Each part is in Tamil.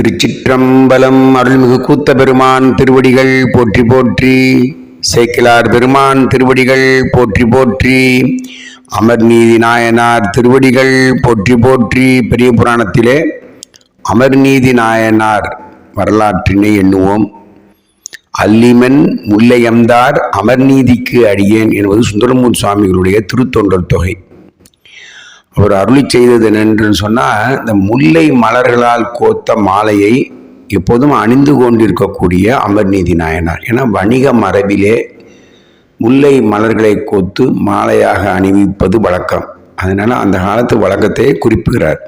திருச்சிற்றம்பலம் அருள்மிகு கூத்த பெருமான் திருவடிகள் போற்றி போற்றி சேக்கிலார் பெருமான் திருவடிகள் போற்றி போற்றி அமர்நீதி நாயனார் திருவடிகள் போற்றி போற்றி. பெரிய புராணத்திலே அமர்நீதி நாயனார் வரலாற்றினை எண்ணுவோம். அல்லிமன் முல்லையம்தார் அமர்நீதிக்கு அடியேன் என்பது சுந்தரமூர் சுவாமிகளுடைய திருத்தொண்டர் தொகை. அவர் அருளி செய்தது என்னென்று சொன்னால் இந்த முல்லை மலர்களால் கோத்த மாலையை எப்போதும் அணிந்து கொண்டிருக்கக்கூடிய அமர்நீதி நாயனார். ஏன்னா வணிக மரபிலே முல்லை மலர்களை கோத்து மாலையாக அணிவிப்பது வழக்கம். அதனால் அந்த காலத்து வழக்கத்தை குறிப்புகிறார்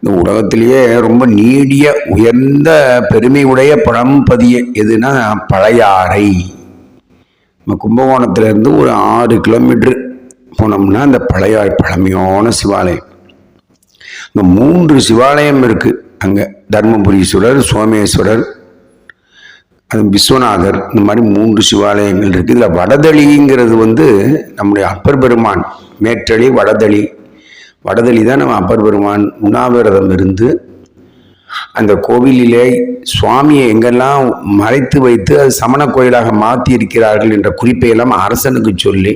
இந்த உலகத்திலேயே ரொம்ப நீடிய உயர்ந்த பெருமையுடைய பழம்பதிய எதுனா பழையாறை. நம்ம கும்பகோணத்திலேருந்து ஒரு ஆறு கிலோமீட்டர் போனோம்னா அந்த பழைய பழமையான சிவாலயம். இந்த மூன்று சிவாலயம் இருக்குது அங்கே தர்மபுரீஸ்வரர் சோமேஸ்வரர் அது விஸ்வநாதர் இந்த மாதிரி மூன்று சிவாலயங்கள் இருக்குது இதில் வடதளிங்கிறது வந்து நம்முடைய அப்பர் பெருமான் மேற்றளி வடதளி. வடதளி தான் நம்ம அப்பர் பெருமான் உண்ணாவிரதம் இருந்து அந்த கோவிலிலே சுவாமியை எங்கெல்லாம் மறைத்து வைத்து அது சமண கோயிலாக மாற்றி இருக்கிறார்கள் என்ற குறிப்பை எல்லாம் அரசனுக்கு சொல்லி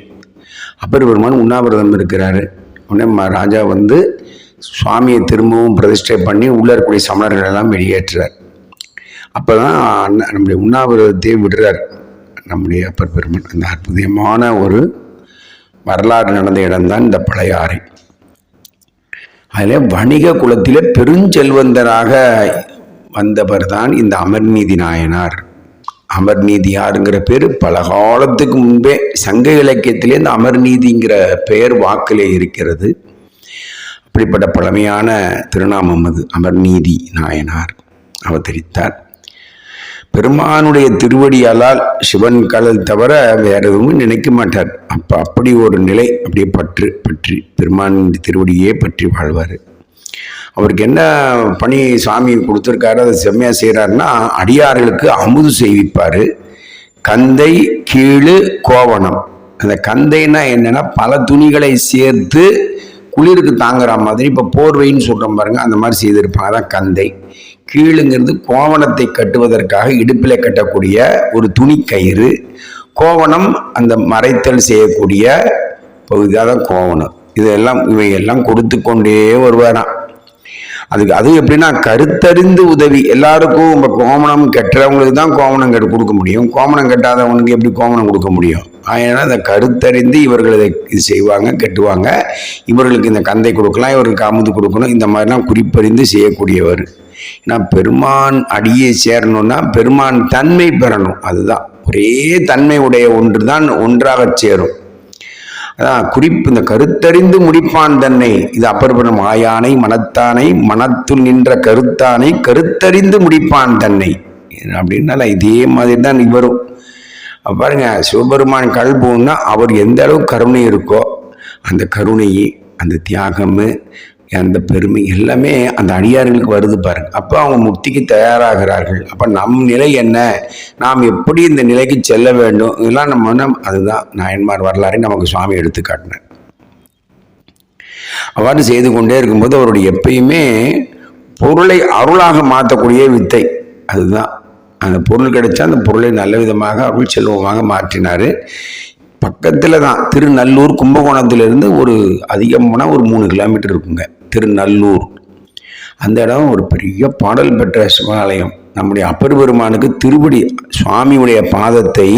அப்பர் பெருமான் உண்ணாவிரதம் இருக்கிறாரு. உடனே ம- ராஜா வந்து சுவாமியை திரும்பவும் பிரதிஷ்டை பண்ணி உள்ளே இருக்கக்கூடிய சமணர்கள் எல்லாம் வெளியேற்றுறார். அப்போ தான் நம்முடைய உண்ணாவிரதத்தையும் விடுறார். நம்முடைய அப்பர் பெருமான் அந்த அற்புதமான ஒரு வரலாறு நடந்த இடம்தான் இந்த பழைய ஆறை. அதில் வணிக குலத்திலே பெருஞ்செல்வந்தராக வந்தவர் தான் இந்த அமர்நீதி நாயனார். அமர்நீதி யாருங்கிற பேர் பல காலத்துக்கு முன்பே சங்க இலக்கியத்திலே இந்த அமர்நீதிங்கிற பெயர் வாக்கிலே இருக்கிறது. அப்படிப்பட்ட பழமையான திருநாமம் அது அமர்நீதி நாயனார் அவதரித்தார். பெருமானுடைய திருவடியாலால் சிவன் கடல் தவிர வேற எதுவும் நினைக்க மாட்டார். அப்போ அப்படி ஒரு நிலை அப்படியே பற்று பற்றி பெருமானுடைய திருவடியே பற்றி வாழ்வார். அவருக்கு என்ன பணி சாமி கொடுத்துருக்காரு அதை செம்மையாக செய்கிறாருன்னா அடியார்களுக்கு அமுது செய்விப்பார். கந்தை கீழு கோவணம். அந்த கந்தைன்னா என்னென்னா பல துணிகளை சேர்த்து குளிருக்கு தாங்குற மாதிரி இப்போ போர்வைன்னு சொல்கிறோம் பாருங்க அந்த மாதிரி செய்திருப்பாங்க. அதான் கந்தை. கீழுங்கிறது கோவணத்தை கட்டுவதற்காக இடுப்பில் கட்டக்கூடிய ஒரு துணி கயிறு. கோவணம் அந்த மறைத்தல் செய்யக்கூடிய பகுதியாக தான் கோவணம். இதெல்லாம் இவையெல்லாம் கொடுத்து கொண்டே வருவாராம். அதுக்கு அது எப்படின்னா கருத்தறிந்து உதவி. எல்லாருக்கும் இப்போ கோமணம் கட்டுறவங்களுக்கு தான் கோமணம் கட்டு கொடுக்க முடியும். கோமணம் கட்டாதவனுக்கு எப்படி கோமணம் கொடுக்க முடியும்? ஏன்னா அந்த கருத்தறிந்து இவர்கள் இதை இது செய்வாங்க கட்டுவாங்க. இவர்களுக்கு இந்த கந்தை கொடுக்கலாம் இவர்களுக்கு அமுது கொடுக்கணும். இந்த மாதிரிலாம் குறிப்பறிந்து செய்யக்கூடியவர். ஏன்னா பெருமான் அடியை சேரணும்னா பெருமான் தன்மை பெறணும். அதுதான். ஒரே தன்மை உடைய ஒன்று தான் ஒன்றாக சேரும். குறிப்பு இந்த கருத்தறிந்து முடிப்பான் தன்னை. இது அப்பர்புரம் ஆயானை மனத்தானை மனத்துள் நின்ற கருத்தானை கருத்தறிந்து முடிப்பான் தன்னை. அப்படின்னால இதே மாதிரி தான் இவரும் பாருங்க சிவபெருமான் கல்புன்னா அவர் எந்த அளவு கருணை இருக்கோ அந்த கருணையை அந்த தியாகம் அந்த பெருமை எல்லாமே அந்த அடியார்களுக்கு வருது பாருங்க. அப்போ அவங்க முக்திக்கு தயாராகிறார்கள். அப்போ நம் நிலை என்ன? நாம் எப்படி இந்த நிலைக்கு செல்ல வேண்டும்? இதெல்லாம் நம்ம வந்து அதுதான் நாயன்மார் வரலாறை நமக்கு சுவாமி எடுத்து காட்டினார். அவ்வாறு செய்து கொண்டே இருக்கும்போது அவருடைய எப்பயுமே பொருளை அருளாக மாற்றக்கூடிய வித்தை. அதுதான். அந்த பொருள் கிடைச்சா அந்த பொருளை நல்ல விதமாக அருள் செல்வமாக மாற்றினார். பக்கத்தில் தான் திருநல்லூர் கும்பகோணத்திலிருந்து ஒரு அதிகமான ஒரு மூணு கிலோமீட்டர் இருக்குங்க. திருநல்லூர். அந்த இடம் ஒரு பெரிய பாடல் பெற்ற சிவாலயம். நம்முடைய அப்பர் பெருமானுக்கு திருவடி சுவாமியுடைய பாதத்தை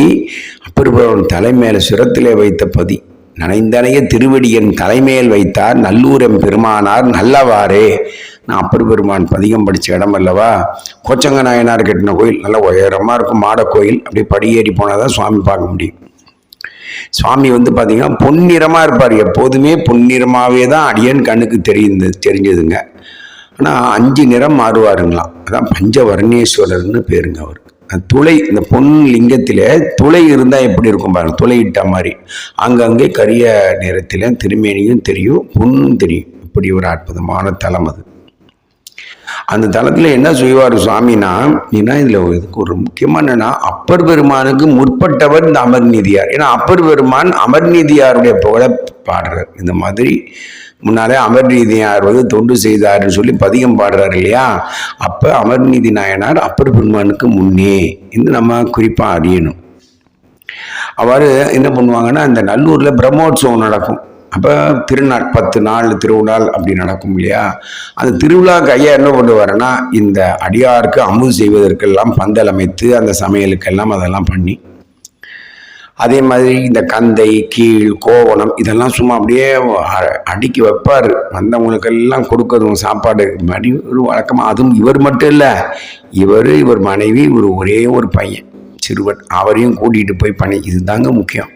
அப்பர் பெருமான் தலைமையில சிரத்திலே வைத்த பதி. நனைந்தனைய திருவடியின் தலைமையில் வைத்தார் நல்லூரம் பெருமானார் நல்லவாறே. நான் அப்பர் பெருமான் பதிகம் படித்த இடம் அல்லவா? கோச்சங்க நாயனார் கட்டின கோயில் நல்ல உயரமாக இருக்கும் மாட கோயில். அப்படியே படியேறி போனால் தான் சுவாமி பார்க்க முடியும். சுவாமி வந்து பார்த்தீங்கன்னா பொன்னிறமாக இருப்பார். எப்போதுமே பொன்னிறமாகவே தான் அடியன் கண்ணுக்கு தெரியுது தெரிஞ்சதுங்க. ஆனால் அஞ்சு நிறம் மாறுவாருங்களாம். அதான் பஞ்சவர்ணேஸ்வரர்னு பேருங்க அவர். துளை இந்த பொன் லிங்கத்தில் துளை இருந்தால் எப்படி இருக்கும் பாருங்க. துளை இட்ட மாதிரி. அங்கங்கே கரிய நிறத்தில் திருமேனியும் தெரியும் பொண்ணும் தெரியும். இப்படி ஒரு அற்புதமான தலம் அது. அந்த தளத்தில் என்ன செய்வார் சுவாமினா ஏன்னா இதில் இதுக்கு ஒரு முக்கியமான என்னன்னா அப்பர் பெருமானுக்கு முற்பட்டவர் இந்த அமர்நீதியார் ஏன்னா அப்பர் பெருமான் அமர்நீதியாருடைய புகழை பாடுறார் இந்த மாதிரி முன்னாலே அமர்நீதியார் வந்து தொண்டு செய்தார்னு சொல்லி பதிகம் பாடுறாரு இல்லையா? அப்போ அமர்நீதி நாயனார் அப்பர் பெருமானுக்கு முன்னே இது நம்ம குறிப்பாக அறியணும். அவர் என்ன பண்ணுவாங்கன்னா இந்த நல்லூரில் பிரம்மோற்சவம் நடக்கும். அப்போ திருநாள் பத்து நாள் திருவிழால் அப்படி நடக்கும் இல்லையா? அந்த திருவிழாக்கு ஐயா என்ன பண்ணுவாருன்னா இந்த அடியாருக்கு அமுது செய்வதற்கெல்லாம் பந்தல் அமைத்து அந்த சமையலுக்கெல்லாம் அதெல்லாம் பண்ணி அதே மாதிரி இந்த கந்தை கீழ் கோவணம் இதெல்லாம் சும்மா அப்படியே அ- அடுக்கி வைப்பார். வந்தவங்களுக்கெல்லாம் கொடுக்கறதும் சாப்பாடு மாதிரி ஒரு வழக்கமாக அதுவும் இவர் மட்டும் இல்லை இவர் இவர் மனைவி இவர் ஒரே ஒரு பையன் சிறுவன். அவரையும் கூட்டிகிட்டு போய் பண்ணி இதுதாங்க முக்கியம்.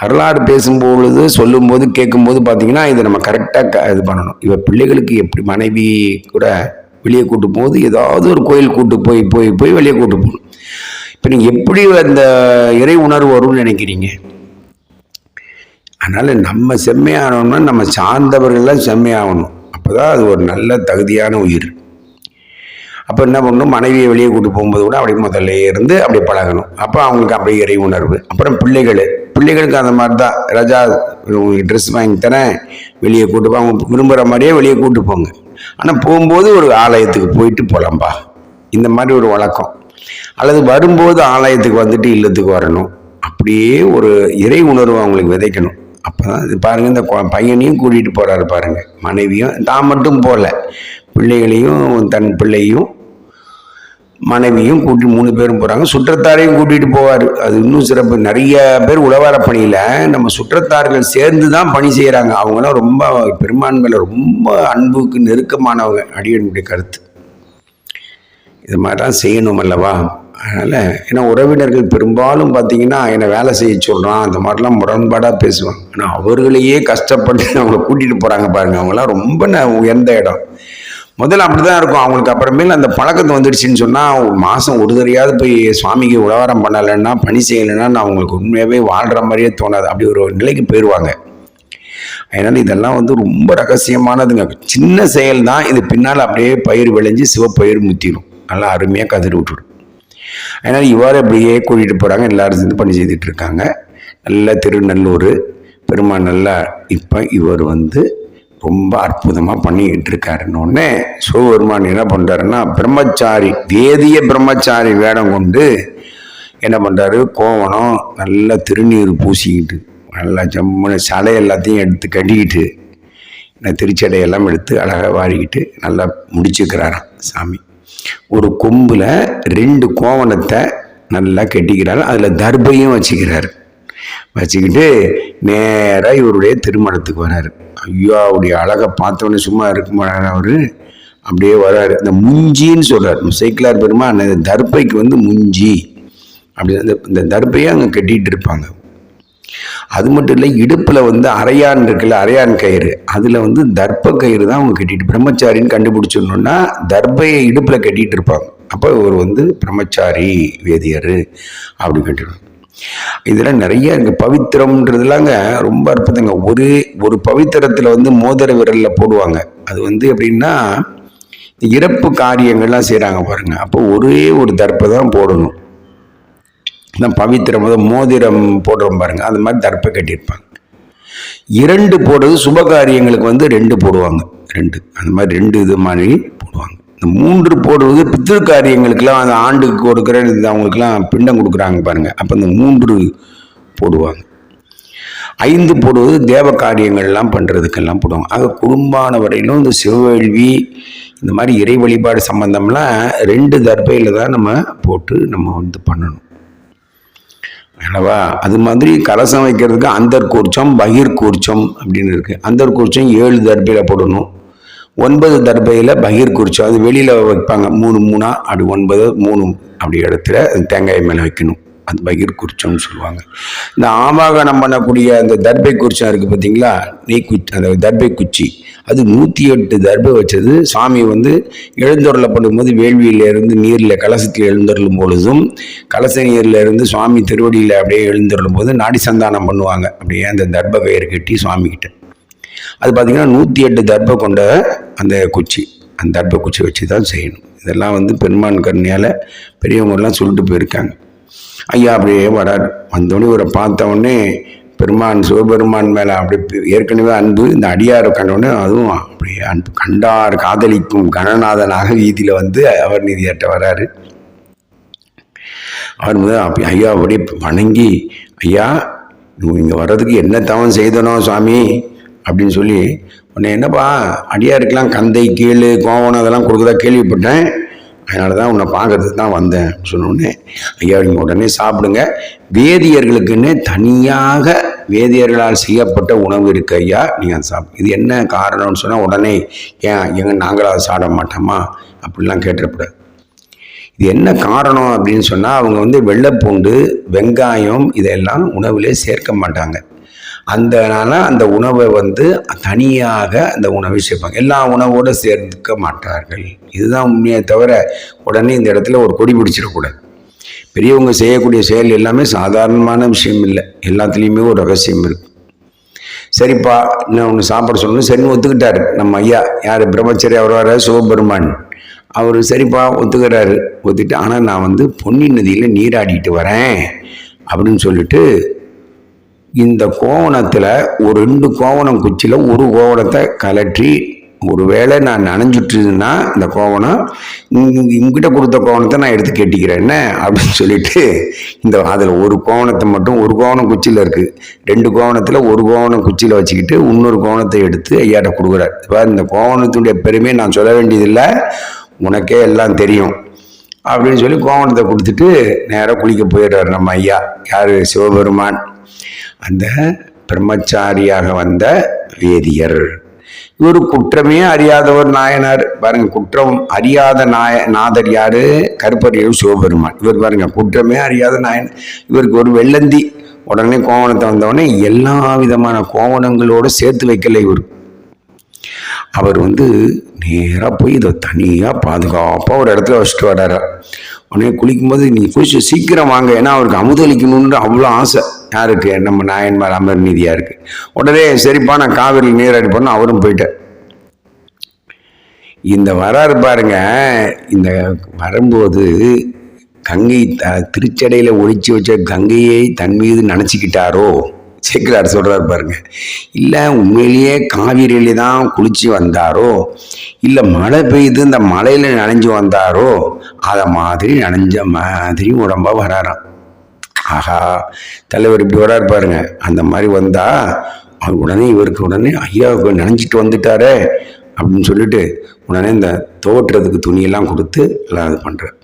வரலாறு பேசும்பொழுது சொல்லும்போது கேட்கும்போது பார்த்தீங்கன்னா இதை நம்ம கரெக்டாக இது பண்ணணும். இப்போ பிள்ளைகளுக்கு எப்படி மனைவி கூட வெளியே கூட்டு போகும்போது ஏதாவது ஒரு கோயில் கூட்டு போய் போய் போய் வெளியே கூட்டு போகணும். இப்போ நீங்கள் எப்படி அந்த இறை உணர்வு வரும்னு நினைக்கிறீங்க? அதனால் நம்ம செம்மையானோம்னா நம்ம சார்ந்தவர்கள்லாம் செம்மையாகணும். அப்போ தான் அது ஒரு நல்ல தகுதியான உயிர். அப்போ என்ன பண்ணணும்? மனைவியை வெளியே கூட்டு போகும்போது கூட அப்படியே முதல்ல இருந்து அப்படியே பழகணும். அப்போ அவங்களுக்கு அப்படியே இறை உணர்வு. அப்புறம் பிள்ளைகள். பிள்ளைகளுக்கு அந்த மாதிரி தான் ராஜா ட்ரெஸ் வாங்கி தரேன். வெளியே கூட்டு போ. அவங்க விரும்புகிற மாதிரியே வெளியே கூட்டு போங்க. ஆனால் போகும்போது ஒரு ஆலயத்துக்கு போயிட்டு போகலாம்ப்பா இந்த மாதிரி ஒரு வழக்கம். அல்லது வரும்போது ஆலயத்துக்கு வந்துட்டு இல்லத்துக்கு வரணும். அப்படியே ஒரு இறை உணர்வு அவங்களுக்கு விதைக்கணும். அப்போ தான் இது பாருங்கள் இந்த பையனையும் கூட்டிகிட்டு போகிறாரு பாருங்கள் மனைவியும் தான் மட்டும் போகல பிள்ளைகளையும் தன் பிள்ளையும் மனைவியும் கூட்டி மூணு பேரும் போகிறாங்க சுற்றத்தாரையும் கூட்டிகிட்டு போவார். அது இன்னும் சிறப்பு. நிறைய பேர் உழவார பணியில் நம்ம சுற்றத்தார்கள் சேர்ந்து தான் பணி செய்கிறாங்க அவங்களாம் ரொம்ப பெருமான் ரொம்ப அன்புக்கு நெருக்கமானவங்க. அடியனுடைய கருத்து. இது மாதிரிலாம் செய்யணும் அல்லவா? அதனால் ஏன்னா உறவினர்கள் பெரும்பாலும் பார்த்தீங்கன்னா என்னை வேலை செய்ய சொல்கிறான் அந்த மாதிரிலாம் முரண்பாடாக பேசுவாங்க ஆனால் அவர்களையே கஷ்டப்பட்டு அவங்கள கூட்டிகிட்டு போகிறாங்க பாருங்கள் அவங்களாம் ரொம்ப ந- உயர்ந்த இடம். முதல்ல அப்படி தான் இருக்கும். அவங்களுக்கு அப்புறமேல அந்த பழக்கத்தை வந்துடுச்சுன்னு சொன்னால் மாதம் ஒரு தடையாவது போய் சுவாமிக்கு உழவாரம் பண்ணலைன்னா பணி செய்யலைன்னா நான் அவங்களுக்கு உண்மையாகவே வாழ்கிற மாதிரியே தோணாது. அப்படி ஒரு நிலைக்கு போயிடுவாங்க அதனால் இதெல்லாம் வந்து ரொம்ப ரகசியமானதுங்க. சின்ன செயல் தான். இது பின்னால் அப்படியே பயிர் விளைஞ்சு சிவப்பயிர் முத்திடும் நல்லா அருமையாக கதிர் விட்டுடும் அதனால் இவ்வாறு அப்படியே கூட்டிகிட்டு போகிறாங்க எல்லாரும் சேர்ந்து பணி செய்துட்டு இருக்காங்க. நல்ல திருநல்லூர். பெருமாள் நல்லா இப்போ இவர் வந்து ரொம்ப அற்புதமாக பண்ணிக்கிட்டு இருக்காருன்னொடனே சிவபெருமான் என்ன பண்ணுறாருன்னா பிரம்மச்சாரி வேதிய பிரம்மச்சாரி வேடம் கொண்டு என்ன பண்ணுறாரு கோவணம் நல்லா திருநீர் பூசிக்கிட்டு நல்லா ஜம்முன்னு சலை எல்லாத்தையும் எடுத்து கட்டிக்கிட்டு இந்த திருச்சடையெல்லாம் எடுத்து அழகாக வாரிக்கிட்டு நல்லா முடிச்சுக்கிறாராம் சாமி. ஒரு கொம்பில் ரெண்டு கோவணத்தை நல்லா கட்டிக்கிறாரு அதில் தர்பையும் வச்சுக்கிறாரு. வச்சுக்கிட்டு நேராக இவருடைய திருமணத்துக்கு வராரு. ஐயாவுடைய அழகை பார்த்தோன்னே சும்மா இருக்க மாட்டார் அப்படியே வராரு. இந்த முஞ்சின்னு சொல்கிறார் சைக்கிளார் பெருமா? அந்த தர்பைக்கு வந்து முஞ்சி. அப்படி அந்த இந்த தர்பையை அங்கே கட்டிகிட்டு இருப்பாங்க. அது மட்டும் இல்லை இடுப்பில் வந்து அரையான் இருக்குல்ல அரையான் கயிறு. அதில் வந்து தர்ப்ப கயிறு தான் அவங்க கட்டிட்டு பிரம்மச்சாரின்னு கண்டுபிடிச்சிடணுன்னா தர்பையை இடுப்பில் கட்டிகிட்டு இருப்பாங்க. அப்போ இவர் வந்து பிரம்மச்சாரி வேதியர் அப்படி கட்டிடுவாங்க. இதெல்லாம் நிறைய இருக்கு பவித்திரம்ன்றதுலாங்க ரொம்ப அற்புதங்க. ஒரு ஒரு பவித்திரத்தில் வந்து மோதிர விரலில் போடுவாங்க. அது வந்து எப்படின்னா இறப்பு காரியங்கள்லாம் செய்கிறாங்க பாருங்க. அப்போ ஒரே ஒரு தர்ப்பை தான் போடணும். இந்த பவித்திரம் மோதிரம் போடுறோம் பாருங்க. அந்த மாதிரி தர்ப்பை கட்டியிருப்பாங்க. இரண்டு போடுறது சுப காரியங்களுக்கு வந்து ரெண்டு போடுவாங்க. ரெண்டு. அந்த மாதிரி ரெண்டு இது மாதிரி போடுவாங்க. இந்த மூன்று போடுவது பித்திரு காரியங்களுக்கெல்லாம் அந்த ஆண்டுக்கு கொடுக்குற இந்த அவங்களுக்குலாம் பிண்டம் கொடுக்குறாங்க பாருங்கள் அப்போ இந்த மூன்று போடுவாங்க. ஐந்து போடுவது தேவ காரியங்கள்லாம் பண்ணுறதுக்கெல்லாம் போடுவாங்க. ஆக குடும்பான வரையிலும் இந்த சிவவேள்வி இந்த மாதிரி இறை வழிபாடு சம்பந்தம்லாம் ரெண்டு தர்பையில் தான் நம்ம போட்டு நம்ம வந்து பண்ணணும். அல்லவா? அது மாதிரி கலசம் வைக்கிறதுக்கு அந்தர் கூர்ச்சம் பகிர் கூர்ச்சம் அப்படின்னு இருக்குது அந்தர் கூர்ச்சம் ஏழு தர்பையில் போடணும். ஒன்பது தர்பையில் பகீர் குறிச்சோம் அது வெளியில் வைப்பாங்க. மூணு மூணாக அப்படி ஒன்பது மூணு அப்படி இடத்துல தேங்காய் மேலே வைக்கணும். அது பகீர் குறிச்சோம்னு சொல்லுவாங்க. இந்த ஆவாகனம் பண்ணக்கூடிய அந்த தர்பை குறிச்சம் இருக்குது பார்த்தீங்களா நெய் குச்சி அந்த தர்பை குச்சி. அது நூற்றி எட்டு தர்பை வச்சது. சாமி வந்து எழுந்தொருளப்படும் பண்ணும்போது வேள்வியிலேருந்து நீரில் கலசத்தில் எழுந்தருளும் பொழுதும் கலச நீரில் இருந்து சுவாமி திருவடியில் அப்படியே எழுந்தருளும் போது நாடி சந்தானம் பண்ணுவாங்க. அப்படியே அந்த தர்ப கயிறு கட்டி சுவாமிகிட்ட. அது பார்த்தீங்கன்னா நூற்றி எட்டு தர்பை கொண்ட அந்த குச்சி. அந்த தர்ப குச்சி வச்சு தான் செய்யணும். இதெல்லாம் வந்து பெருமான் கருணையால் பெரியவங்கெல்லாம் சொல்லிட்டு போயிருக்காங்க. ஐயா அப்படியே வராரு வந்தோடனே இவரை பார்த்தவொடனே பெருமான் சிவபெருமான் மேலே அப்படி ஏற்கனவே அன்பு இந்த அடியாரை கண்டோடனே அதுவும் அப்படியே அன்பு கண்டார் காதலிக்கும் கணநாதனாக வீதியில் வந்து அவர் நிதியாட்ட வராரு. அவர் முதல் அப்படி ஐயா அப்படியே வணங்கி ஐயா இங்கே வர்றதுக்கு என்ன தவம் செய்தனோ சுவாமி? அப்படின்னு சொல்லி உன்னை என்னப்பா அடியாருக்கெல்லாம் கந்தை கீழ் கோவணம் அதெல்லாம் கொடுக்குறதா கேள்விப்பட்டேன். அதனால தான் உன்னை பார்க்கறதுக்கு தான் வந்தேன் சொன்னோடனே ஐயா நீங்கள் உடனே சாப்பிடுங்க. வேதியர்களுக்குன்னு தனியாக வேதியர்களால் செய்யப்பட்ட உணவு இருக்கு ஐயா. நீங்கள் அதை சாப்பிடு இது என்ன காரணம்னு சொன்னால் உடனே ஏன் எங்க நாங்களும் அதை சாப்பிட மாட்டோமா? அப்படிலாம் கேட்டுறக்கூடாது இது என்ன காரணம் அப்படின்னு சொன்னால் அவங்க வந்து வெள்ளைப்பூண்டு வெங்காயம் இதெல்லாம் உணவிலே சேர்க்க மாட்டாங்க. அந்த அந்த உணவை வந்து தனியாக அந்த உணவை சேர்ப்பாங்க. எல்லா உணவோடு சேர்க்க மாட்டார்கள். இதுதான் உண்மையை தவிர உடனே இந்த இடத்துல ஒரு கொடி பிடிச்சிடக்கூடாது. பெரியவங்க செய்யக்கூடிய செயல் எல்லாமே சாதாரணமான விஷயம் இல்லை. எல்லாத்துலேயுமே ஒரு ரகசியம் இருக்கு. சரிப்பா நான் ஒன்று சாப்பிட சொல்லணும்? சரின்னு ஒத்துக்கிட்டாரு. நம்ம ஐயா யார்? பிரம்மச்சரி அவர் வர சிவபெருமான். அவர் சரிப்பா ஒத்துக்கிறாரு. ஒத்துட்டு ஆனால் நான் வந்து பொன்னி நதியில் நீராடிட்டு வரேன் அப்படின்னு சொல்லிட்டு இந்த கோவணத்தில் ஒரு ரெண்டு கோவணம் குச்சியில் ஒரு கோவணத்தை கலற்றி ஒருவேளை நான் நனைஞ்சிட்டுன்னா இந்த கோவணம் இங்க- இங்கிட்ட கொடுத்த கோவணத்தை நான் எடுத்து கேட்டிக்கிறேன். என்ன? அப்படின்னு சொல்லிட்டு இந்த அதில் ஒரு கோவணத்தை மட்டும் ஒரு கோவணம் குச்சியில் இருக்குது ரெண்டு கோவணத்தில் ஒரு கோவணம் குச்சியில் வச்சுக்கிட்டு இன்னொரு கோவணத்தை எடுத்து ஐயாட்ட கொடுக்குறாரு. இப்போ இந்த கோவணத்துடைய பெருமையை நான் சொல்ல வேண்டியதில்லை. உனக்கே எல்லாம் தெரியும். அப்படின்னு சொல்லி கோவணத்தை கொடுத்துட்டு நேராக குளிக்க போயிடுறாரு நம்ம ஐயா. யார்? சிவபெருமான். அந்த பிரம்மச்சாரியாக வந்த வேதியர். இவர் குற்றமே அறியாதவர் நாயனார். பாருங்க குற்றம் அறியாத நாய நாதர் யாரு? கருப்பறியர் சிவபெருமான். இவர் பாருங்க குற்றமே அறியாத நாயன். இவருக்கு ஒரு வெள்ளந்தி. உடனே கோவணத்தை வந்தவொடனே எல்லா விதமான கோவணங்களோடு சேர்த்து வைக்கல இவர். அவர் வந்து நேராக போய் இதை தனியாக பாதுகாப்பாக ஒரு இடத்துல வச்சுட்டு வர்றாரு. உடனே குளிக்கும்போது நீ குளிச்சு சீக்கிரம் வாங்க. ஏன்னா அவருக்கு அமுதளிக்கணுன்ற அவ்வளோ ஆசை. யாருக்கு? நம்ம நாயன்மார் அமர் நீதியாக இருக்குது உடனே சரிப்பா நான் காவிரி நீராடி பண்ண அவரும் போயிட்டார். இந்த வராரு பாருங்க இந்த வரும்போது கங்கை த- ஒழிச்சு வச்ச கங்கையை தன் மீது நினச்சிக்கிட்டாரோ? சேக்கிரார் சொல்கிறார் பாருங்க. இல்லை உண்மையிலேயே காவிரியில தான் குளிச்சு வந்தாரோ? இல்லை மழை பெய்து இந்த மலையில் நனைஞ்சு வந்தாரோ? அதை மாதிரி நனைஞ்ச மாதிரி உடம்பாக வராராம். ஆஹா தலைவர் இப்படி வராரு பாருங்க. அந்த மாதிரி வந்தால் அவர் உடனே இவருக்கு உடனே ஐயா நினைஞ்சிட்டு வந்துட்டாரே அப்படின்னு சொல்லிட்டு உடனே இந்த தோற்றுறதுக்கு துணியெல்லாம் கொடுத்து எல்லாம் இது பண்ணுறார்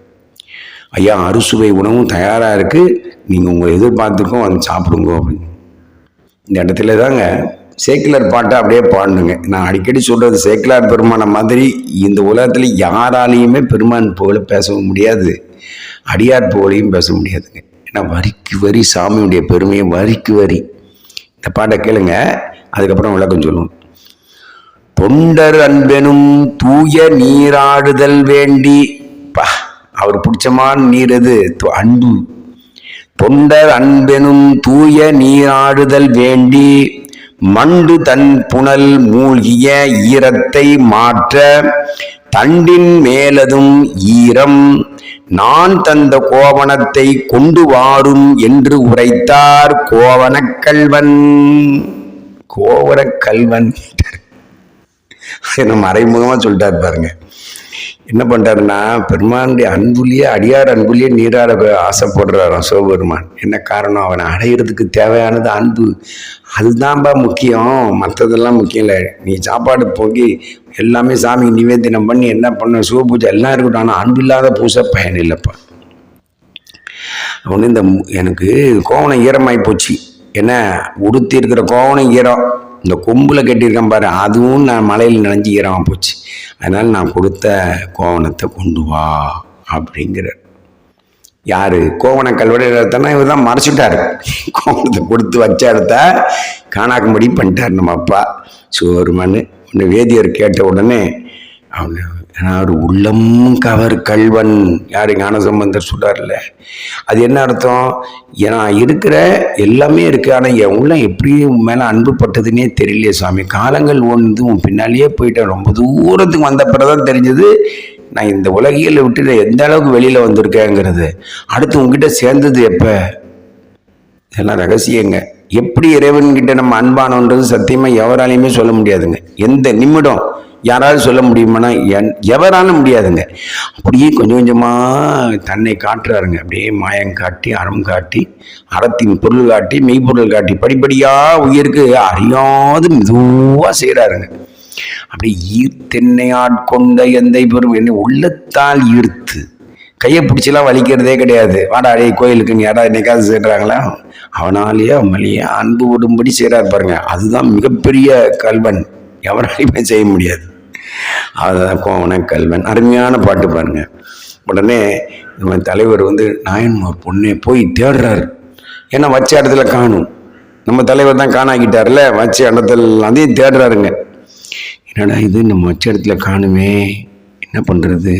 ஐயா அறுசுவை உணவும் தயாராக இருக்குது நீங்கள் உங்கள் எதிர்பார்த்துக்கும் வந்து சாப்பிடுங்க அப்படின்னு. இந்த இடத்துல தாங்க சேக்குலர் பாட்டை அப்படியே பாடணுங்க. நான் அடிக்கடி சொல்கிறது சேக்கிலார் பெருமானை மாதிரி இந்த உலகத்தில் யாராலையுமே பெருமான் புகழை பேசவும் முடியாது. அடியார் புகழையும் பேச முடியாதுங்க. ஏன்னா வரிக்கு வரி சாமியுடைய பெருமையை வரிக்கு வரி. இந்த பாட்டை கேளுங்க அதுக்கப்புறம் விளக்கம் சொல்லுவோம். தொண்டர் அன்பெனும் தூய நீராடுதல் வேண்டி பா அவர் பிடிச்சமான நீர் எது? அன்பு. தொண்டர் அன்பெனும் தூய நீராடுதல் வேண்டி மண்டு தன் புனல் மூழ்கிய ஈரத்தை மாற்ற தண்டின் மேலதும் ஈரம் நான் தந்த கோவணத்தை கொண்டு வாரும் என்று உரைத்தார் கோவணக்கல்வன் கோவணக்கல்வன் என்ன மறைமுகமாக சொல்லிட்டாரு பாருங்க. என்ன பண்ணுறாருன்னா பெருமானுடைய அன்புலேயே அடியார் அன்புலேயே நீராட ஆசைப்படுறாராம் சிவபெருமான். என்ன காரணம்? அவனை அடையிறதுக்கு தேவையானது அன்பு. அதுதான்ப்பா முக்கியம். மற்றதெல்லாம் முக்கியம் இல்லை. நீ சாப்பாடு போக்கி எல்லாமே சாமிக்கு நிவேதனம் பண்ணி என்ன பண்ண சிவ பூஜை எல்லாம் இருக்கட்டும். ஆனால் அன்பு இல்லாத பூசை பயன் இல்லைப்பா. அவனு இந்த எனக்கு கோவணம் ஈரமாகி போச்சு. என்ன உடுத்தி இருக்கிற கோவணம் ஈரம் இந்த கொம்பில் கட்டியிருக்கேன் பாரு அதுவும் நான் மலையில் நினைஞ்சு ஈரமாக போச்சு. அதனால் நான் கொடுத்த கோவணத்தை கொண்டு வா அப்படிங்கிறார். யார்? கோவண கல்வெடு எடுத்தனா இவர் தான் மறைச்சிட்டாரு. கோவணத்தை கொடுத்து வச்ச இடத்த காணாக்கும்படி பண்ணிட்டார் நம்ம அப்பா. சிவபெருமான் உன்னை வேதியர் கேட்ட உடனே அவனு அவர் உள்ளம் கவர் கல்வன் யாரு ஞானசம்பந்தர் சொல்றாருல்ல. அது என்ன அர்த்தம்? ஏன்னா இருக்கிற எல்லாமே இருக்கு. ஆனால் என் உள்ளம் எப்படி உன் மேலே அன்பு பட்டதுன்னே தெரியலையே சாமி. காலங்கள் ஒன்று உன் பின்னாலேயே போயிட்டேன். ரொம்ப தூரத்துக்கு வந்த பிறதான் தெரிஞ்சது நான் இந்த உலகியலை விட்டு நான் எந்த அளவுக்கு வெளியில் வந்திருக்கேங்கிறது. அடுத்து உங்ககிட்ட சேர்ந்தது எப்போ? இதெல்லாம் ரகசியங்க. எப்படி இறைவன்கிட்ட நம்ம அன்பானோன்றது சத்தியமாக எவராலையுமே சொல்ல முடியாதுங்க. எந்த நிமிடம் யாராவது சொல்ல முடியுமானா என் எவராலும் முடியாதுங்க. அப்படியே கொஞ்சம் கொஞ்சமாக தன்னை காட்டுறாருங்க. அப்படியே மாயம் காட்டி அறம் காட்டி அறத்தின் பொருள் காட்டி மெய்ப்பொருள் காட்டி படிப்படியாக உயிருக்கு அறியாது மெதுவாக செய்கிறாருங்க அப்படி ஈர்த்தென்னை ஆட்கொண்ட எந்தை பெரும் என்னை உள்ளத்தால் ஈர்த்து கையை பிடிச்சிலாம் வலிக்கிறதே கிடையாது. வாடா அடே கோயிலுக்கு நீ யாராவது என்னைக்காவது சேர்றாங்களா அவனாலேயே அவமலையே அன்பு விடும்படி செய்கிறார் பாருங்க. அதுதான் மிகப்பெரிய கல்வன். எவராலையுமே செய்ய முடியாது. அதுதான் கோவன கல்வன். அருமையான பாட்டு பாருங்க. உடனே நம்ம தலைவர் வந்து நாயன்மார் பொண்ணே போய் தேடுறாரு. ஏன்னா வச்ச இடத்துல காணும். நம்ம தலைவர் தான் காணாக்கிட்டார்ல வச்ச இடத்துல அதையும் தேடுறாருங்க. என்னடா இது? நம்ம வச்ச இடத்துல காணுமே. என்ன பண்ணுறது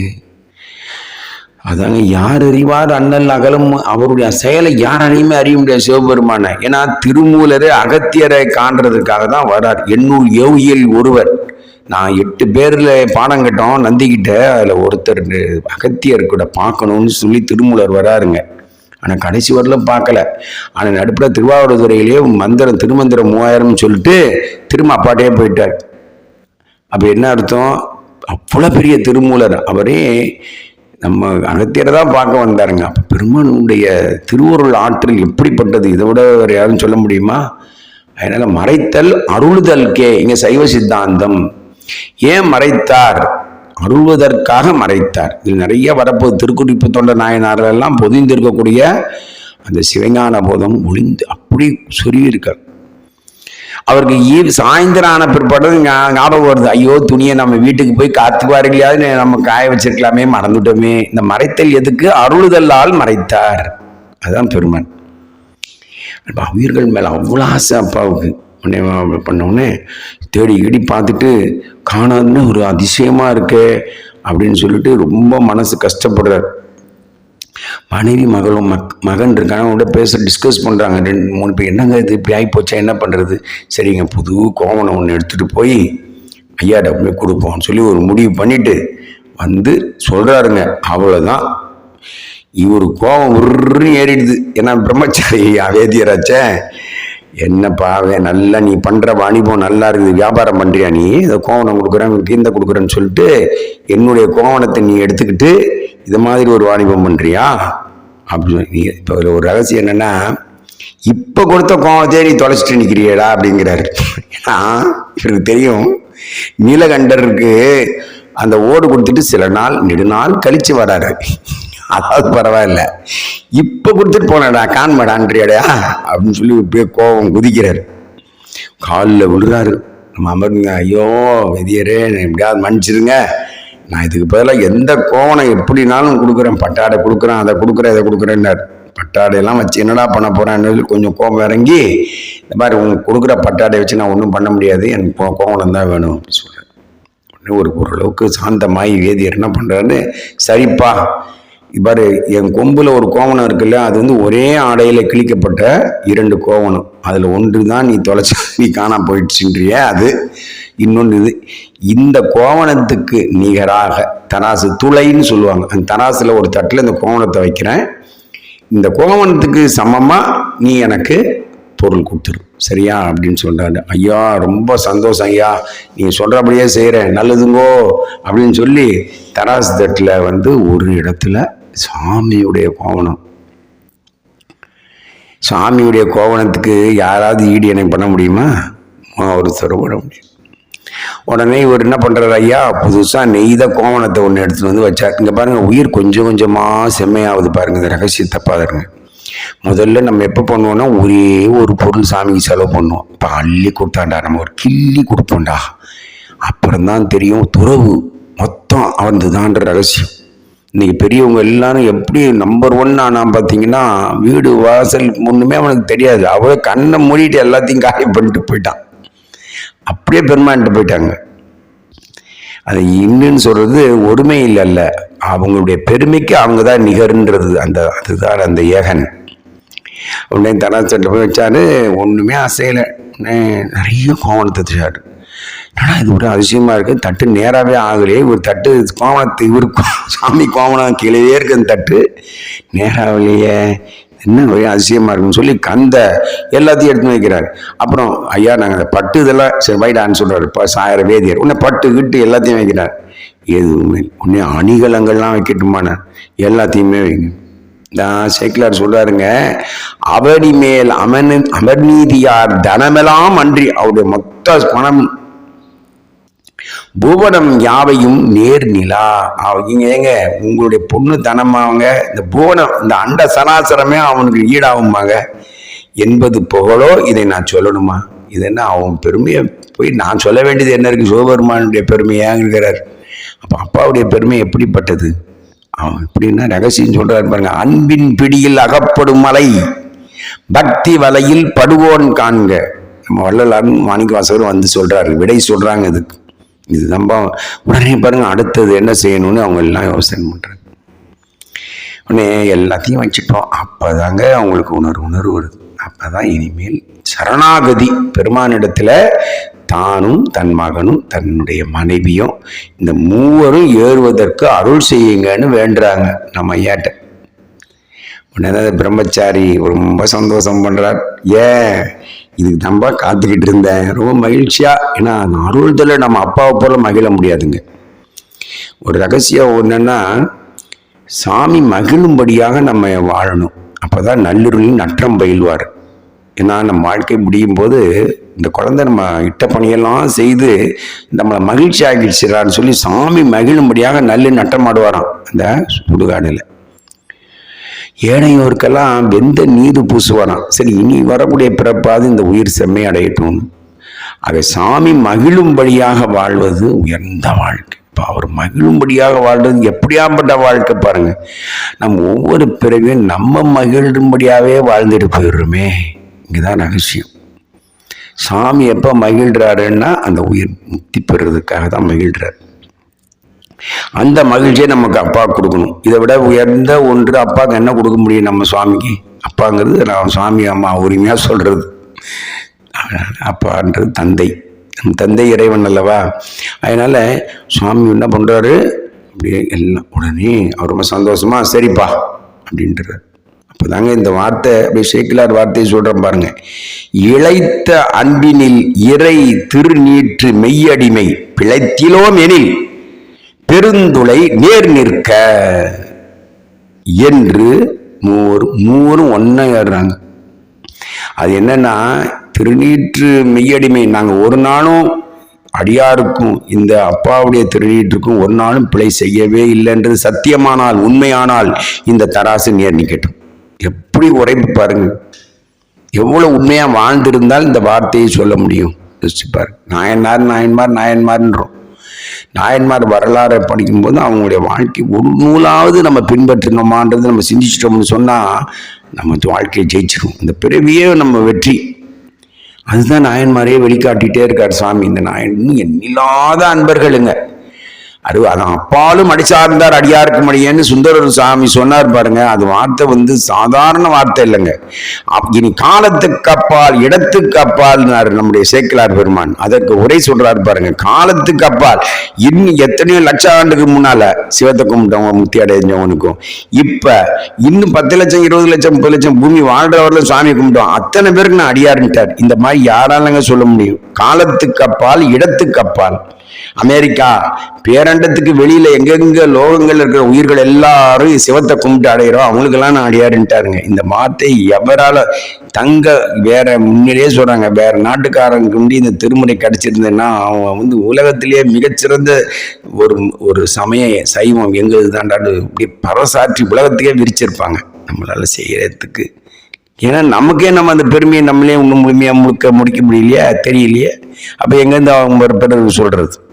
அதாங்க யார் அறிவார் அண்ணல் அகலும் அவருடைய செயலை யாராலையுமே அறிய முடியாது சிவபெருமான. ஏன்னா திருமூலரே அகத்தியரை காண்றதுக்காக தான் வர்றார் எண்ணூர் யோகியில் ஒருவர். நான் எட்டு பேரில் பாடம் கட்டோம் நந்திக்கிட்ட அதில் ஒருத்தர் அகத்தியர் கூட பார்க்கணும்னு சொல்லி திருமூலர் வராருங்க. ஆனால் கடைசி வரலும் பார்க்கல. ஆனால் நடுப்பில் திருவாவூரதுறையிலேயே மந்திரம் திருமந்திரம் மூவாயிரம்னு சொல்லிட்டு திரும்ப அப்பாட்டே போயிட்டார். அப்போ என்ன அர்த்தம்? அவ்வளோ பெரிய திருமூலர். அவரே நம்ம அகத்தியரை தான் பார்க்க வந்தாருங்க. அப்போ பெருமானுடைய திருவருள் ஆற்றல் எப்படிப்பட்டது? இதை விட வேறு யாரும் சொல்ல முடியுமா? அதனால் மறைத்தல் அருள்தல் கே இங்க சைவ சித்தாந்தம். ஏன் மறைத்தார்? அருள்வதற்காக மறைத்தார். இதில் நிறைய வரப்போது திருக்குறிப்பு தொண்ட நாயனார்கள் எல்லாம் பொதிந்திருக்கக்கூடிய அந்த சிவஞான போதம் ஒளிந்து அப்படி சொருகி அவருக்கு ஈ சாயந்தரம் ஆன பிற்பாடு ஞாபகம் வருது. ஐயோ துணியை நம்ம வீட்டுக்கு போய் காத்துக்குவாருலையாவது நம்ம காய வச்சிருக்கலாமே மறந்துட்டோமே. இந்த மறைத்தல் எதுக்கு? அருளுதல்லால் மறைத்தார். அதுதான் பெருமன். அப்ப உயிர்கள் மேலே அவ்வளோ ஆசை அப்பாவுக்கு உடனே அவ தேடி கீடி பார்த்துட்டு காணாதுன்னு ஒரு அதிசயமாக இருக்கே அப்படின்னு சொல்லிட்டு ரொம்ப மனசு கஷ்டப்படுறார். மனைவி மகளும் மக் மகன் இருக்காங்க. அவங்களோட பேச டிஸ்கஸ் பண்ணுறாங்க ரெண்டு மூணு பேர் என்னங்க இது? இப்படி ஆகி போச்சா? என்ன பண்ணுறது சரிங்க புது கோவணம் ஒன்று எடுத்துகிட்டு போய் ஐயாட்ட போய் கொடுப்போம்னு சொல்லி ஒரு முடிவு பண்ணிவிட்டு வந்து சொல்கிறாருங்க அவ்வளோதான் இவர் கோவம் உருன்னு ஏறிடுது. ஏன்னா பிரம்மச்சாரி வேதியராச்சே என்னப்பா நல்லா நீ பண்ணுற வாணிபம் நல்லா இருக்குது வியாபாரம் பண்ணுறியா நீ? இதை கோவணம் கொடுக்குறேன் கீந்த கொடுக்குறேன்னு சொல்லிட்டு என்னுடைய கோவணத்தை நீ எடுத்துக்கிட்டு இது மாதிரி ஒரு வாணிபம் பண்ணுறியா அப்படின்னு நீ இப்போ அதில் ஒரு ரகசியம் என்னென்னா இப்போ கொடுத்த கோவத்தையே நீ தொலைச்சிட்டு நிற்கிறியடா அப்படிங்கிறாரு. ஏன்னா இவருக்கு தெரியும் நீலகண்டருக்கு அந்த ஓடு கொடுத்துட்டு சில நாள் நெடுநாள் கழித்து வராரு. அதாவது பரவாயில்ல. இப்போ கொடுத்துட்டு போனடா காண்மடான்றியடா அப்படின்னு சொல்லி இப்படியே கோபம் குதிக்கிறார். காலில் விழுறாரு. நம்ம அமருங்க ஐயோ வெதியரே எப்படியாவது மன்னிச்சிருங்க. நான் இதுக்கு பதிலாக எந்த கோவனை எப்படினாலும் கொடுக்குறேன். பட்டாடை கொடுக்குறேன் அதை கொடுக்குறேன் இதை கொடுக்குறேன்னார். பட்டாடையெல்லாம் வச்சு என்னடா பண்ண போகிறேன்னு கொஞ்சம் கோபம் இறங்கி இந்த மாதிரி உங்களுக்கு கொடுக்குற பட்டாடை வச்சு நான் ஒன்றும் பண்ண முடியாது எனக்கு கோ- கோவணம் தான் வேணும் அப்படின்னு சொல்கிறேன் உடனே ஒரு ஓரளவுக்கு சாந்தமாயி வேதியர் என்ன பண்ணுறாருன்னு சரிப்பா இவ்வாறு என் கொம்பில் ஒரு கோவணம் இருக்குல்ல அது வந்து ஒரே ஆடையில் கிழிக்கப்பட்ட இரண்டு கோவணம். அதில் ஒன்று தான் நீ தொலைச்ச நீ காணா போயிடுச்சுன்றிய அது இன்னொன்று இது. இந்த கோவணத்துக்கு நிகராக தராசு துளைன்னு சொல்லுவாங்க. அந்த தராசில் ஒரு தட்டில் இந்த கோவணத்தை வைக்கிறேன். இந்த கோவணத்துக்கு சமமாக நீ எனக்கு பொருள் கொடுத்துரு. சரியா? அப்படின்னு சொல்கிறாரு ஐயா ரொம்ப சந்தோஷம் ஐயா. நீங்கள் சொல்கிறபடியே செய்கிறேன் நல்லதுங்கோ. அப்படின்னு சொல்லி தராசு தட்டில் வந்து ஒரு இடத்துல சாமியுடைய கோவணம். சாமியுடைய கோவணத்துக்கு யாராவது ஈடு எனக்கு பண்ண முடியுமா? ஒருத்தர் பண்ண முடியும். உடனே இவர் என்ன பண்ணுறாரு ஐயா? புதுசாக நெய்த கோவணத்தை ஒன்று எடுத்துகிட்டு வந்து வச்சார். இங்கே பாருங்கள் உயிர் கொஞ்சம் கொஞ்சமாக செம்மையாகுது பாருங்க இந்த ரகசியத்தை பாருங்க முதல்ல நம்ம எப்போ பண்ணுவோம்னா ஒரே ஒரு பொருள் சாமிக்கு செலவு பண்ணுவோம். இப்போ அள்ளி கொடுத்தாண்டா நம்ம ஒரு கிள்ளி கொடுப்போம்டா. அப்புறம்தான் தெரியும் துறவு மொத்தம் அவன்துதான்ற ரகசியம். இன்றைக்கி பெரியவங்க எல்லாரும் எப்படி நம்பர் ஒன் ஆனால் பார்த்தீங்கன்னா வீடு வாசல் ஒன்றுமே அவனுக்கு தெரியாது. அவளை கண்ணை மூடிட்டு எல்லாத்தையும் காரியம் பண்ணிட்டு போயிட்டான். அப்படியே பெருமான்ட்டு போயிட்டாங்க. அது இன்னுன்னு சொல்கிறது ஒருமை இல்லைல்ல. அவங்களுடைய பெருமைக்கு அவங்க தான் நிகர்ன்றது. அந்த அதுதான் அந்த ஏகன். உடனே தராசட்டை போய் வச்சாரு ஒன்றுமே அசையலை. நிறைய கோவணத்தை வச்சாரு ஆனால் இது ஒரு அதிசயமாக இருக்குது தட்டு நேராகவே ஆகலையே. ஒரு தட்டு கோவணத்து இவர் சாமி கோவணம் கீழே இருக்கு அந்த தட்டு. நேராகலையே. என்ன ஒரே அதிசயமாக இருக்குன்னு சொல்லி கந்த எல்லாத்தையும் எடுத்து வைக்கிறார். அப்புறம் ஐயா நாங்கள் பட்டு இதெல்லாம் சரி வைடான்னு சொல்கிறார் இப்போ சாயிர வேதியர். உன்னை பட்டு கிட்டு எல்லாத்தையும் வைக்கிறார். எதுவுமே உன்னே அணிகலங்கள்லாம் வைக்கட்டுமான எல்லாத்தையுமே வைங்க நான் சேக்கிலார் சொல்றாருங்க அவடி மேல் அமன் அமர்நீதியார் தனமெல்லாம் அன்றி அவருடைய மொத்த பணம் பூவனம் யாவையும் நேர் நிலா. அவங்க ஏங்க உங்களுடைய பொண்ணு தனமாவங்க இந்த பூவனம் இந்த அண்ட சராசரமே அவனுக்கு ஈடாகுமாங்க. என்பது புகழோ இதை நான் சொல்லணுமா? இது என்ன அவன் பெருமையை போய் நான் சொல்ல வேண்டியது என்ன இருக்கு? சிவபெருமானுடைய பெருமையாங்கிறார் அப்போ அப்பாவுடைய பெருமை எப்படிப்பட்டது? அவன் எப்படின்னா ரகசியம் சொல்றாரு பாருங்க அன்பின் பிடியில் அகப்படும் மலை பக்தி வலையில் படுவோன் காண்க. நம்ம வள்ளலாரும் மாணிக்க வாசகரும் வந்து சொல்றாரு விடை சொல்றாங்க இதுக்கு. இது நம்ம உடனே பாருங்கள் அடுத்தது என்ன செய்யணும்னு அவங்க எல்லாம் யோசனை பண்ணுறாங்க உடனே எல்லாத்தையும் வச்சுட்டோம் அப்போ தாங்க அவங்களுக்கு உணர்வு உணர்வு வருது. அப்பதான் இனிமேல் சரணாகதி பெருமானிடத்தில் தானும் தன் மகனும் தன்னுடைய மனைவியும் இந்த மூவரும் ஏறுவதற்கு அருள் செய்யுங்கன்னு வேண்டுறாங்க நம்ம ஐயாட்ட. உடனே தான் பிரம்மச்சாரி ரொம்ப சந்தோஷம் பண்ணுறார் ஏன்? இதுக்கு தான்ப்பா காத்துக்கிட்டு இருந்தேன். ரொம்ப மகிழ்ச்சியாக ஏன்னா அந்த நம்ம அப்பாவை போல மகிழ முடியாதுங்க. ஒரு ரகசியம் ஒன்றுன்னா சாமி மகிழும்படியாக நம்ம வாழணும். அப்பதான் நல்லுருளின் நற்றம் பயில்வார். ஏன்னா நம்ம வாழ்க்கை முடியும் போது இந்த குழந்தை நம்ம இட்ட பணியெல்லாம் செய்து நம்மளை மகிழ்ச்சி ஆகிடுச்சிடான்னு சொல்லி சாமி மகிழும்படியாக நல்ல நட்டமாடுவாராம் அந்த சுடுகாடில். ஏனையோருக்கெல்லாம் வெந்த நீது பூசுவாராம். சரி இனி வரக்கூடிய பிறப்பாது இந்த உயிர் செம்மை அடையட்டும். ஆக சாமி மகிழும்படியாக வாழ்வது உயர்ந்த வாழ்க்கை. இப்போ அவர் மகிழும்படியாக வாழ்றது எப்படியாப்பட்ட வாழ்க்கை பாருங்கள் நம் ஒவ்வொரு பிறவியும் நம்ம மகிழும்படியாகவே வாழ்ந்துட்டு போயிடுறோமே. இங்கதான் ரகசியம். சாமி எப்போ மகிழ்கிறாருன்னா அந்த உயிர் முக்தி பெறுறதுக்காக தான் மகிழ்கிறார் அந்த மகிழ்ச்சியை நமக்கு அப்பா கொடுக்கணும். இதை விட உயர்ந்த ஒன்று அப்பாவுக்கு என்ன கொடுக்க முடியும் நம்ம சுவாமிக்கு? அப்பாங்கிறது நான் சுவாமி அம்மா உரிமையாக சொல்கிறது அப்பான்றது தந்தை. நம் தந்தை இறைவன் அல்லவா? அதனால் சுவாமி என்ன பண்ணுறாரு அப்படியே எல்லாம் உடனே அவர் ரொம்ப சந்தோஷமாக சரிப்பா அப்படின்றார். அப்போதாங்க இந்த வார்த்தை அப்படியே சேக்கிலார் வார்த்தையை சொல்கிறேன் பாருங்கள் இழைத்த அன்பினில் இறை திருநீற்று மெய்யடிமை பிழைத்திலோம் எனில் பெருந்துளை நேர் நிற்க என்று மூவர் மூவரும் ஒன்னா ஏறுறாங்க. அது என்னன்னா திருநீற்று மெய்யடிமை நாங்கள் ஒரு நாளும் அடியாருக்கும் இந்த அப்பாவுடைய திருநீற்றுக்கும் ஒரு நாளும் பிழை செய்யவே இல்லைன்றது சத்தியமானால் உண்மையானால் இந்த தராசு நேர் நிற்கட்டும் எப்படி உரைப்பு பாருங்க. எவ்வளோ உண்மையாக வாழ்ந்திருந்தால் இந்த வார்த்தையை சொல்ல முடியும். யோசிச்சு பாருங்க. நாயன்மார் நாயன்மார் நாயன்மார்ன்றோம். நாயன்மார் வரலாறை படிக்கும்போது அவங்களுடைய வாழ்க்கை ஒரு நூலாவது நம்ம பின்பற்றினோமான்றது நம்ம சிந்திச்சிட்டோம்னு சொன்னால் நம்ம வாழ்க்கையை ஜெயிச்சிரும் இந்த பிறவியே நம்ம வெற்றி. அதுதான் நாயன்மாரையே வெளிக்காட்டிகிட்டே இருக்கார் சாமி. இந்த நாயன் எண்ணில்லாத அன்பர்களுங்க அது அதான் அப்பாலும் அடிசார்ந்தார் அடியாருக்கும் அடியேன்னு சுந்தரர் சாமி சொன்னார் பாருங்க. அது வார்த்தை வந்து சாதாரண வார்த்தை இல்லைங்க. இனி காலத்துக்கு அப்பால் இடத்துக்கு அப்பால் நம்முடைய சேக்கிலார் பெருமான். அதற்கு உரை சொல்றார் பாருங்க. காலத்துக்கு அப்பால். இன்னும் எத்தனையோ லட்சம் ஆண்டுக்கு முன்னால சிவத்தை கும்பிட்டவங்க முக்தி அடைஞ்சவனுக்கும். இப்ப இன்னும் பத்து லட்சம் இருபது லட்சம் முப்பது லட்சம் பூமி வாழ்றவர்களும் சாமி கும்பிட்டோம். அத்தனை பேருக்கு நான் அடியாருன்ட்டார். இந்த மாதிரி யாராலங்க சொல்ல முடியும்? காலத்துக்கு அப்பால் இடத்துக்கு அப்பால். அமெரிக்கா பேரண்டத்துக்கு வெளியில எங்கெங்க லோகங்கள் இருக்கிற உயிர்கள் எல்லாரும் சிவத்தை கும்பிட்டு அடைகிறோம் அவங்களுக்கெல்லாம் நான் அடியாருன்ட்டாருங்க இந்த வார்த்தை எவரால தங்க வேற முன்னிலேயே சொல்றாங்க. வேற நாட்டுக்காரங்க வந்து இந்த திருமுறை கிடைச்சிருந்ததுன்னா அவன் வந்து உலகத்திலேயே மிகச்சிறந்த ஒரு ஒரு சமய சைவம் எங்களுக்கு தாண்டாடு இப்படி பரசாற்றி உலகத்துக்கே விரிச்சிருப்பாங்க. நம்மளால செய்யறதுக்கு. ஏன்னா நமக்கே நம்ம அந்த பெருமையை நம்மளே இன்னும் முழுமையாக முழுக்க முடிக்க முடியலையா? தெரியலையே. அப்போ எங்கேருந்து அவங்க பிறகு சொல்கிறது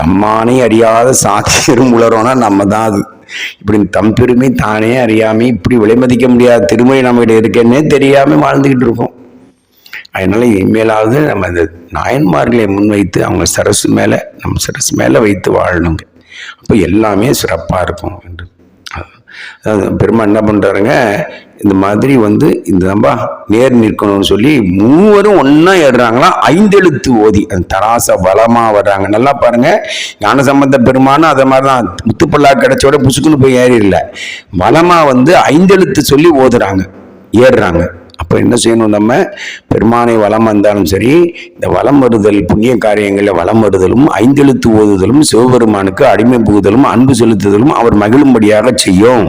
தம்மானே அறியாத சாத்தியரும் உளரோனா நம்ம தான் அது. இப்படி தம் பெருமை தானே அறியாமல் இப்படி விலைமதிக்க முடியாத திருமணி நம்மகிட்ட இருக்கேன்னே தெரியாமல் வாழ்ந்துக்கிட்டு இருக்கோம். அதனால இனிமேலாவது நம்ம இந்த நாயன்மார்களை முன்வைத்து அவங்க சரசு மேலே நம்ம சரசு மேலே வைத்து வாழணுங்க. அப்போ எல்லாமே சிறப்பாக இருக்கும் என்று. பெருமா என்ன பண்ணுறாருங்க இந்த மாதிரி வந்து இந்த நம்ப நேர் நிற்கணும்னு சொல்லி மூவரும் ஒன்றா ஏறுறாங்களா? ஐந்தெழுத்து ஓதி. அந்த தராச பலமாக வர்றாங்க. நல்லா பாருங்கள் ஞான சம்பந்த பெருமானும் அதை மாதிரி தான் முத்துப்பல்லா கிடைச்சோட புசுக்குன்னு போய் ஏறிடல. பலமாக வந்து ஐந்தெழுத்து சொல்லி ஓதுறாங்க. ஏறுறாங்க. அப்போ என்ன செய்யணும் நம்ம? பெருமானை வளம் வந்தாலும் சரி இந்த வலம் வருதல் புண்ணிய காரியங்களில் வலம் வருதலும் ஐந்தெழுத்து ஓதுதலும் சிவபெருமானுக்கு அடிமை புகுதலும் அன்பு செலுத்துதலும் அவர் மகிழும்படியாக செய்யும்.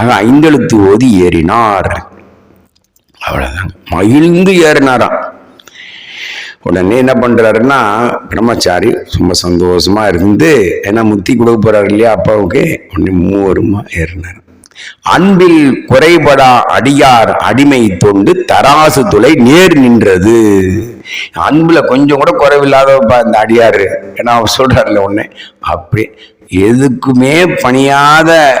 ஆக ஐந்தெழுத்து ஓதி ஏறினார். அவ்வளோதான் மகிழ்ந்து ஏறினாராம். உடனே என்ன பண்ணுறாருன்னா பிரம்மச்சாரி ரொம்ப சந்தோஷமாக இருந்து ஏன்னா முத்தி கொடுக்க போகிறாரு இல்லையா அப்பாவுக்கு? உடனே மூவருமா ஏறினார். அன்பில் குறைபடா அடியார் அடிமை தொண்டு தராசு துளை நேர் நின்றது. அன்புல கொஞ்சம் கூட குறைவில்லாதப்பா இந்த அடியாரு. ஏன்னா அவர் சொல்றாருல ஒண்ணு அப்படி எதுக்குமே பணியாத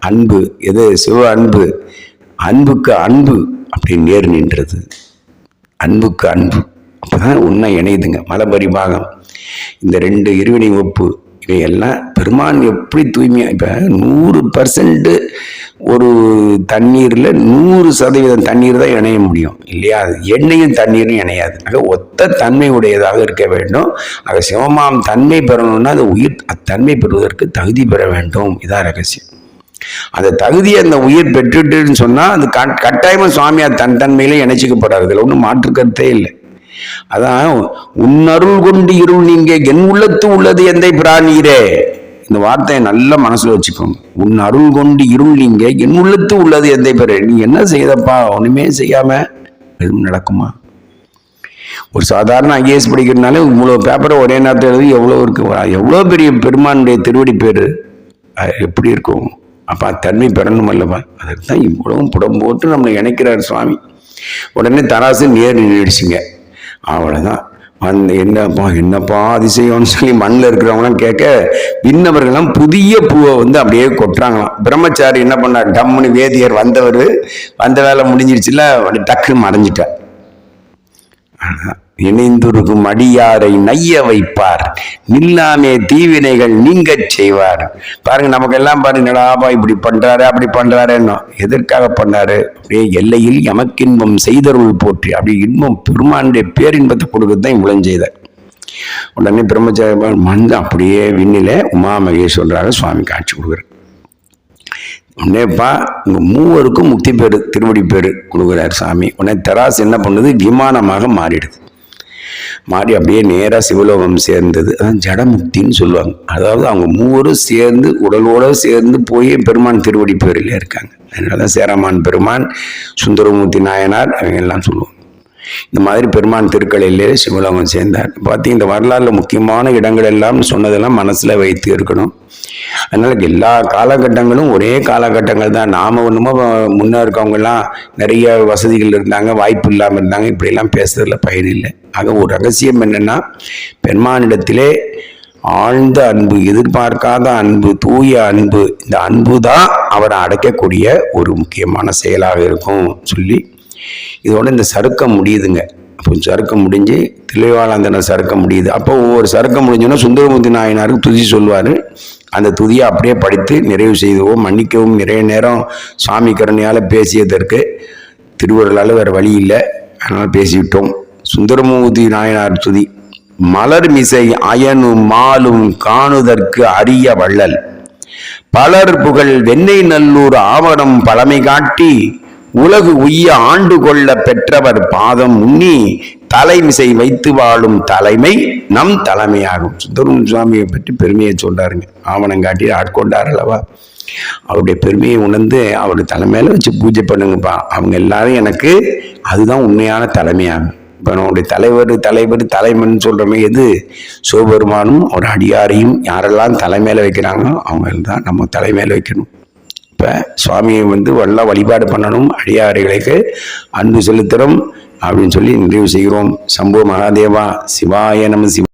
அன்பு. எது? சிவ அன்பு. அன்புக்கு அன்பு அப்படி நேர் நின்றது. அன்புக்கு அன்பு. அப்பதான் உண்மை இணையுதுங்க. மலபரி பாகம் இந்த ரெண்டு இருவினை ஒப்பு இவையெல்லாம் பெருமான் எப்படி தூய்மையாக இப்போ நூறு பர்சன்ட்டு ஒரு தண்ணீரில் நூறு சதவீதம் தண்ணீர் தான் இணைய முடியும் இல்லையா? அது எண்ணெயும் தண்ணீரும் இணையாது. ஆக ஒத்த தன்மை உடையதாக இருக்க வேண்டும். ஆக சிவமாம் தன்மை பெறணும்னா அது உயிர் அத்தன்மை பெறுவதற்கு தகுதி பெற வேண்டும். இதான் ரகசியம். அந்த தகுதியை அந்த உயிர் பெற்றுட்டுன்னு சொன்னால் அது கட்- சுவாமியார் தன் தன்மையிலே இணைச்சிக்கப்படாது. இதில் ஒன்றும் மாற்று கருத்தே இல்லை. அதான் உன்னருள் கொண்டு இருள் நீங்க என் உள்ளத்து உள்ளது எந்தை பிராணீரே? இந்த வார்த்தையை நல்ல மனசுல வச்சுக்கோங்க. உன் அருள் கொண்டு இருள் நீங்க என் உள்ளத்து உள்ளது எந்தை பெற? நீ என்ன செய்தப்பா? ஒண்ணுமே செய்யாம எதுவும் நடக்குமா? ஒரு சாதாரண ஐஏஎஸ் படிக்கிறதுனாலே இவ்வளோ பேப்பரை ஒரே நேரத்தில் எழுதி எவ்வளோ இருக்கு? எவ்வளோ பெரிய பெருமானுடைய திருவடி பேர்? எப்படி இருக்கும்? அப்போ தன்மை பெறணும் அல்லவா? அதுக்கு தான் இவ்வளவும் புடம் போட்டு நம்மளை இணைக்கிறார் சுவாமி. உடனே தராசு நேர் நின்றுடுச்சுங்க அவ்வளோதான் வந்து என்னப்பா என்னப்பா அதிசயம்னு சொல்லி மண்ணில் இருக்கிறவங்களாம் கேட்க விண்ணவர்கள்லாம் புதிய பூவை வந்து அப்படியே கொட்டுறாங்களாம். பிரம்மச்சாரி என்ன பண்ணார்? டம்முன்னு வேதியர் வந்தவர் வந்த வேலை முடிஞ்சிருச்சுல அப்படியே டக்குன்னு மறைஞ்சிட்டார். இணைந்திருக்கும் அடியாரை நைய வைப்பார். நில்லாமே தீவினைகள் நீங்கச் செய்வார். பாருங்க நமக்கு எல்லாம் பாருங்க என்னடாப்பா இப்படி பண்றாரு அப்படி பண்றாருன்னு எதற்காக பண்ணாரு? அப்படியே எல்லையில் எமக்கின்பம் செய்தருள் போற்றி. அப்படி இன்பம் பெருமானுடைய பேரின்பத்தை கொடுக்கத்தான் இவ்வளவு செய்தார் உடனே பிரம்மச்சாரி மண் அப்படியே விண்ணில உமா மகேஸ்வரராக சுவாமி காட்சி கொடுக்குறேன் உடனேப்பா உங்கள் மூவருக்கும் முக்தி பேர் திருவடி பேர் கொடுக்குறார் சாமி. உடனே தராசு என்ன பண்ணுது? விமானமாக மாறிடுது. மாறி அப்படியே நேராக சிவலோகம் சேர்ந்தது. அதான் ஜடமுக்தின்னு சொல்லுவாங்க. அதாவது அவங்க மூவரும் சேர்ந்து உடலோடு சேர்ந்து போய் பெருமான் திருவடி பேரில் இருக்காங்க. அதனால தான் சேரமான் பெருமான் சுந்தரமூர்த்தி நாயனார் அவங்க எல்லாம் சொல்லுவாங்க. இந்த மாதிரி பெருமான் திருக்கலையிலே சிவலோகம் சேர்ந்தார். பார்த்து இந்த வரலாறுல முக்கியமான இடங்கள் எல்லாம் சொன்னதெல்லாம் மனசுல வைத்து இருக்கணும். அதனால எல்லா காலகட்டங்களும் ஒரே காலகட்டங்கள் தான். நாம ஒண்ணுமோ முன்னே இருக்கவங்கெல்லாம் நிறைய வசதிகள் இருந்தாங்க வாய்ப்பு இல்லாமல் இருந்தாங்க. இப்படிலாம் பேசுறதுல பயன் இல்லை. ஆக ஒரு ரகசியம் என்னன்னா பெருமானிடத்திலே ஆழ்ந்த அன்பு எதிர்பார்க்காத அன்பு தூய அன்பு இந்த அன்பு தான் அவரை அடைக்கக்கூடிய ஒரு முக்கியமான செயலாக இருக்கும் சொல்லி இதோட இந்த சறுக்கம் முடியுதுங்க. அப்போ சறுக்கம் முடிஞ்சு திளைவாளாந்தன சறுக்கம் முடியுது. அப்போ ஒவ்வொரு சறுக்கம் முடிஞ்சோன்னா சுந்தரமூர்த்தி நாயனாருக்கு துதி சொல்வார் அந்த துதியை அப்படியே படித்து நிறைவு செய்துவோம் மன்னிக்கவும். நிறைய நேரம் சாமி கருணையால் பேசியதற்கு திருவருளால் வேறு வழி இல்லை. அதனால் பேசிவிட்டோம். சுந்தரமூர்த்தி நாயனார் துதி. மலர் மிசை அயனும் மாலும் காணுதற்கு அரிய வள்ளல். பலர் புகழ் வெண்ணெய் நல்லூர் ஆவணம் பழமை காட்டி உலகு உய்ய ஆண்டு கொள்ள பெற்றவர் பாதம் உண்ணி தலைமிசை வைத்து வாழும் தலைமை நம் தலைமையாகும். சுந்தரம் சுவாமியை பற்றி பெருமையை சொல்றாருங்க. ஆவணம் காட்டி ஆட்கொண்டார் அல்லவா? அவருடைய பெருமையை உணர்ந்து அவர் தலைமையில வச்சு பூஜை பண்ணுங்கப்பா. அவங்க எல்லாரும் எனக்கு அதுதான் உண்மையான தலைமையாகும். இப்போ நம்முடைய தலைவர் தலைவர் தலைமன் சொல்கிறோமே எது? சிவபெருமானும் ஒரு அடியாரையும் யாரெல்லாம் தலைமையில் வைக்கிறாங்களோ அவங்க தான் நம்ம தலைமையில் வைக்கணும். இப்போ சுவாமியை வந்து நல்லா வழிபாடு பண்ணணும் அடியாறுகளுக்கு அன்பு செலுத்தணும் அப்படின்னு சொல்லி நிறைவு செய்கிறோம். சம்பு மகாதேவா சிவாய நம சிவ.